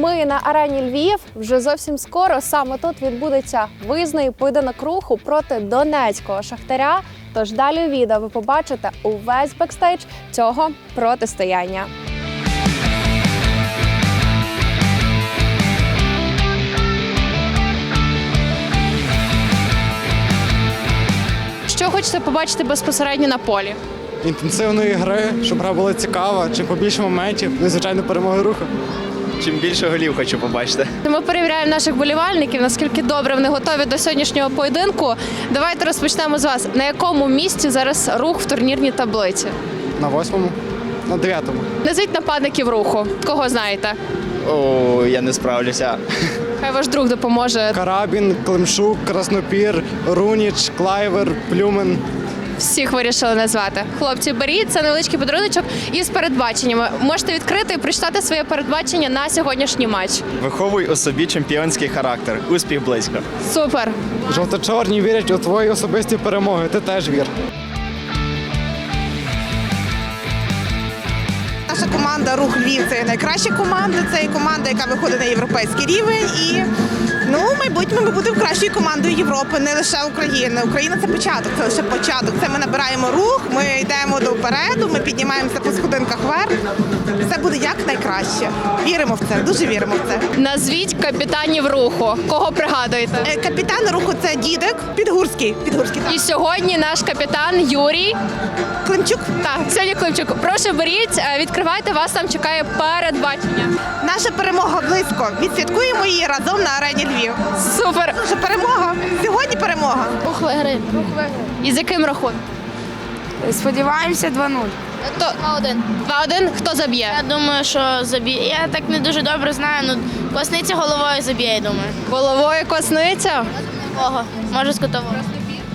Ми на арені Львів. Вже зовсім скоро саме тут відбудеться виїзний поєдинок руху проти донецького шахтаря. Тож далі у відео ви побачите увесь бекстейдж цього протистояння. Що хочете побачити безпосередньо на полі? інтенсивної гри, щоб гра була цікава, чим побільше моментів, ну і звичайно перемоги руху. Чим більше голів хочу побачити. Ми перевіряємо наших болівальників, наскільки добре вони готові до сьогоднішнього поєдинку. Давайте розпочнемо з вас. На якому місці зараз рух в турнірній таблиці? На восьмому, на дев'ятому. Назвіть нападників руху. Кого знаєте? О, я не справлюся. Хай ваш друг допоможе. Карабін, Климшук, Краснопір, Руніч, Клайвер, Плюмен. Всіх вирішили назвати. Хлопці, беріть це невеличкий подаруночок із передбаченнями. Можете відкрити і прочитати своє передбачення на сьогоднішній матч. Виховуй у собі чемпіонський характер. Успіх близько. Супер! Жовто-чорні вірять у твої особисті перемоги. Ти теж вір. Наша команда Рух Львів це найкраща команда. Це команда, яка виходить на європейський рівень. І ну, в майбутньому ми будемо кращою командою Європи, не лише України. Україна це початок, це лише початок. Це ми набираємо рух, ми йдемо до впереду, ми піднімаємося по сходинках вверх. Все буде як найкраще. Віримо в це, дуже віримо в це. Назвіть капітанів руху. Кого пригадуєте? Е, Капітан руху це дідик Підгурський. Підгурський І сьогодні наш капітан Юрій. Климчук. Так, сьогодні Климчук. Прошу беріть, е, відкривайте, вас там чекає передбачення. Наша перемога близько. Відсвяткуємо її разом на арені Львів. Супер! Наша перемога. Сьогодні перемога. Рух виграє. І з яким рахунком? Сподіваємося 2-0. То 2-1. 2-1. Хто заб'є? Я думаю, що заб'є. Я так не дуже добре знаю. Ну, Косниця головою заб'є, я думаю. Головою косниця. Кого? Може з котового.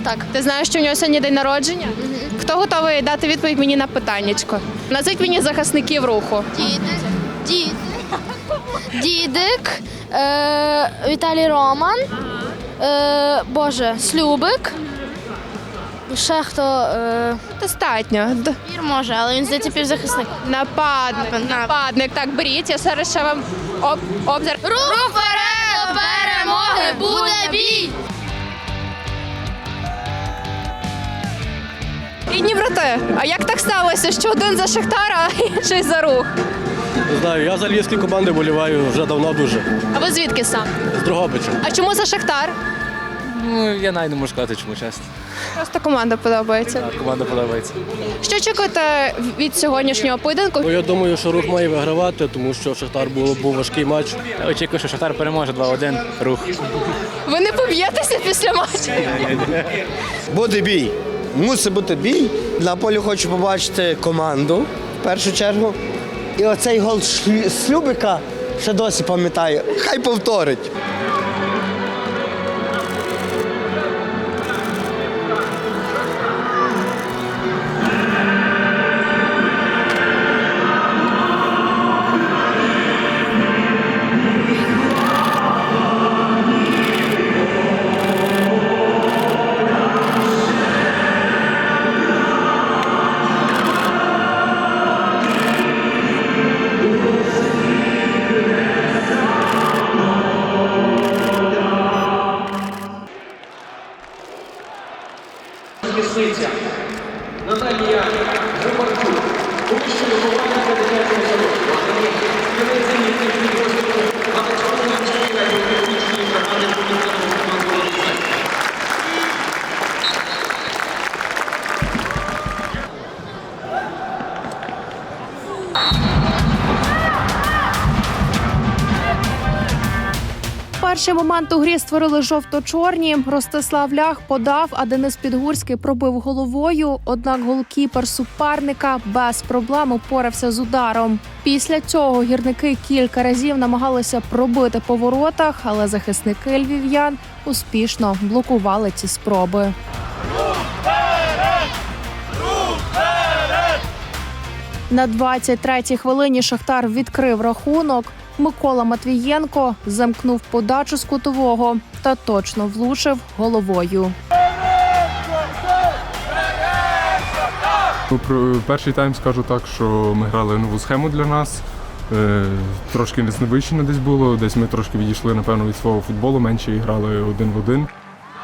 Так, ти знаєш, що у нього сьогодні день народження? Хто готовий дати відповідь мені на питаннячко? Назвіть мені захисників руху. Дідик, дід, дідик, е, Віталій Роман, е, Боже, Слюбик. Ще хто е, Достатньо. Д- може, але він здається півзахисник. Нападник. Нападник. Так, беріть, я зараз ще вам об, обзор. Рух вперед до перемоги буде бій! Рідні брати, а як так сталося, що один за Шахтара, а інший за рух? Не знаю, я за львівські команди боліваю вже давно дуже. А ви звідки сам? З Дрогобича. А чому за Шахтар? Ну, я навіть не можу сказати, чому чесно. Просто команда подобається. Так, команда подобається. Що очікуєте від сьогоднішнього поєдинку? Ну, я думаю, що рух має вигравати, тому що Шахтар був, був важкий матч. Я очікую, що Шахтар переможе 2-1 рух. Ви не поб'єтеся після матчу? Буде бій. Мусить бути бій. На полі хочу побачити команду в першу чергу. І оцей гол Слюбика ще досі пам'ятаю. Хай повторить. Перший момент у грі створили жовто-чорні. Ростислав Лях подав, а Денис Підгурський пробив головою. Однак голкіпер суперника без проблем упорався з ударом. Після цього гірники кілька разів намагалися пробити по воротах, але захисники львів'ян успішно блокували ці спроби. На 23-й хвилині Шахтар відкрив рахунок. Микола Матвієнко замкнув подачу з кутового та точно влучив головою. Ну, Про перший тайм скажу так, що ми грали нову схему для нас. Е, трошки незневищено десь було. Десь ми трошки відійшли, напевно, від свого футболу, менше і грали один в один.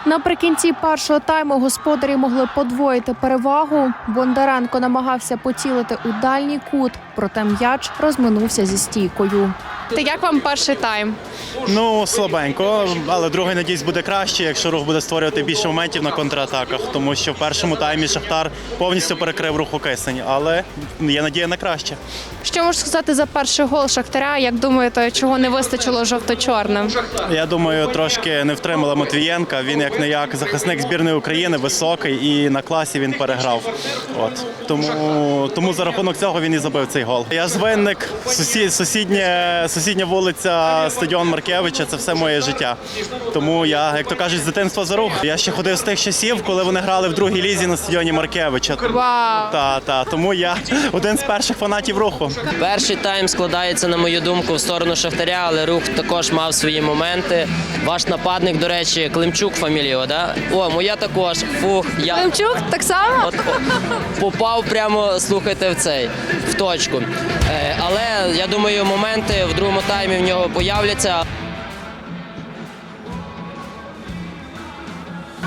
Наприкінці першого тайму господарі могли подвоїти перевагу. Бондаренко намагався поцілити у дальній кут, проте м'яч розминувся зі стійкою. Та як вам перший тайм? Ну, слабенько, але другий, надіюсь, буде краще, якщо рух буде створювати більше моментів на контратаках, тому що в першому таймі Шахтар повністю перекрив рух у кисень, але є надія на краще. Що можеш сказати за перший гол Шахтаря? Як думаєте, чого не вистачило жовто-чорним? Я думаю, трошки не втримала Матвієнка. Він як не як захисник збірної України, високий і на класі він переграв. От тому, тому за рахунок цього він і забив цей гол. Я ж винник, сусід, сусідня, сусідня вулиця, стадіон Маркевича. Це все моє життя. Тому я, як то кажуть, з дитинства за рух. Я ще ходив з тих часів, коли вони грали в другій лізі на стадіоні Маркевича. Вау! Та, та, тому я один з перших фанатів руху. Перший тайм складається, на мою думку, в сторону Шахтаря, але рух також мав свої моменти. Ваш нападник, до речі, Климчук фамілія, да? О, моя також. Фух, я Климчук так само? от, о, попав прямо, слухайте, в цей в точку. Я думаю, моменти в другому таймі в нього появляться.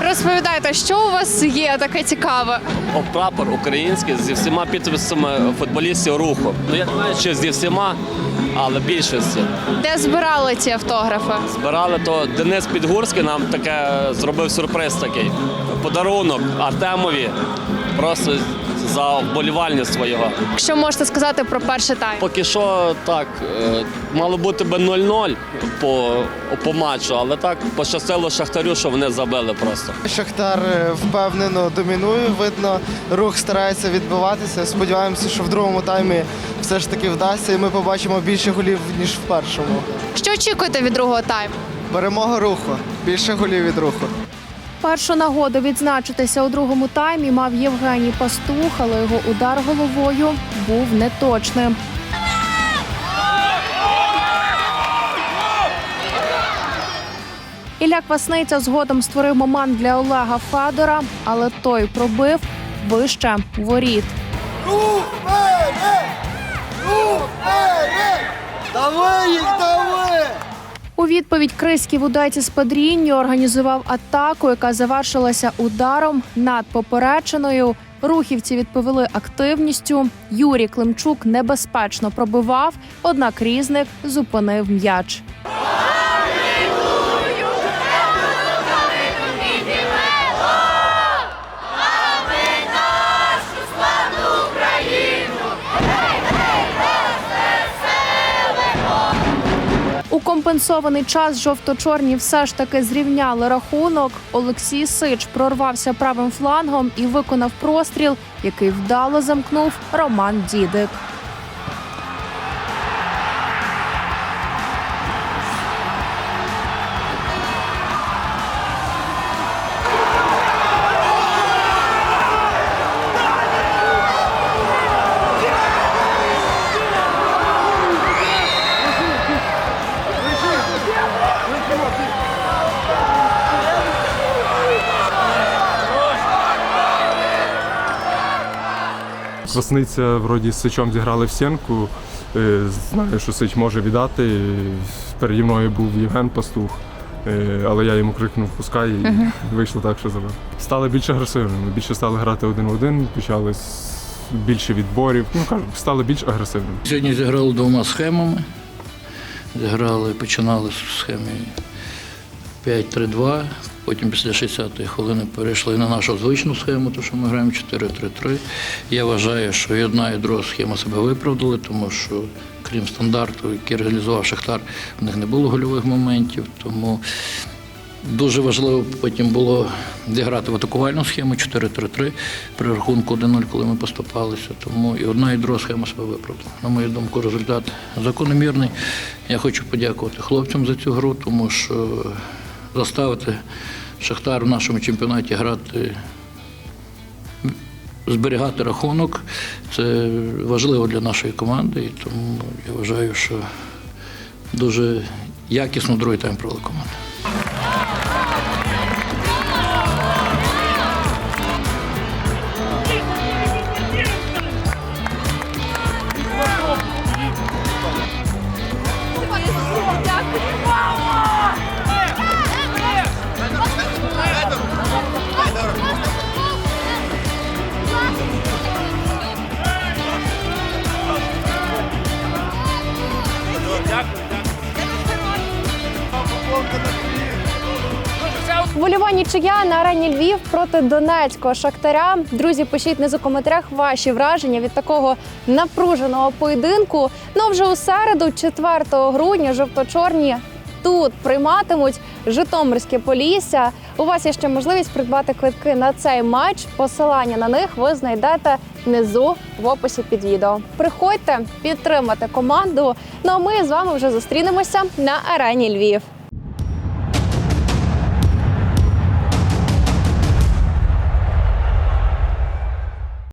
Розповідайте, що у вас є таке цікаве? Прапор український зі всіма підписами футболістів руху. Ну я не знаю, чи зі всіма, але більшості. Де збирали ці автографи? Збирали то Денис Підгурський нам таке зробив сюрприз такий. Подарунок Артемові просто за вболівальництво його. Що можете сказати про перший тайм? Поки що так, е, мало бути би 0-0 по, по матчу, але так пощастило Шахтарю, що вони забили просто. Шахтар е, впевнено домінує. Видно, рух старається відбиватися. Сподіваємося, що в другому таймі все ж таки вдасться, і ми побачимо більше голів ніж в першому. Що очікуєте від другого тайму? Перемога руху. Більше голів від руху. Першу нагоду відзначитися у другому таймі мав Євгеній Пастух, але його удар головою був неточним. Ілля Квасниця згодом створив момент для Олега Федора, але той пробив вище воріт. Давай їх! У відповідь Криський в з Падрінню організував атаку, яка завершилася ударом над попереченою. Рухівці відповіли активністю. Юрій Климчук небезпечно пробивав, однак різник зупинив м'яч. Компенсований час жовто-чорні все ж таки зрівняли рахунок. Олексій Сич прорвався правим флангом і виконав простріл, який вдало замкнув Роман Дідик. Красниця вроді з Сичом зіграли в стінку. Е, Знаю, що Сич може віддати. Переді мною був Євген Пастух, е, але я йому крикнув пускай і вийшло так, що забив. Стали більш агресивними, більше стали грати один в один, почали більше відборів. Ну кажу, стали більш агресивними. Сьогодні зіграли двома схемами. Зіграли, починали з схеми 5-3-2, потім після 60-ї хвилини перейшли на нашу звичну схему, тому що ми граємо 4-3-3. Я вважаю, що і одна, і друга схема себе виправдали, тому що крім стандарту, який реалізував Шахтар, в них не було гольових моментів. Тому Дуже важливо потім було зіграти в атакувальну схему 4-3-3 при рахунку 1-0, коли ми поступалися. Тому і одна, і друга схема себе виправдала. На мою думку, результат закономірний. Я хочу подякувати хлопцям за цю гру, тому що заставити Шахтар в нашому чемпіонаті грати, зберігати рахунок це важливо для нашої команди. І тому я вважаю, що дуже якісно другий тайм провела команда. Вольова нічия на арені Львів проти Донецького шахтаря. Друзі, пишіть внизу в коментарях ваші враження від такого напруженого поєдинку. Ну вже у середу, 4 грудня, жовто-чорні тут прийматимуть Житомирське Полісся. У вас є ще можливість придбати квитки на цей матч. Посилання на них ви знайдете внизу в описі під відео. Приходьте підтримати команду. Ну а ми з вами вже зустрінемося на арені Львів.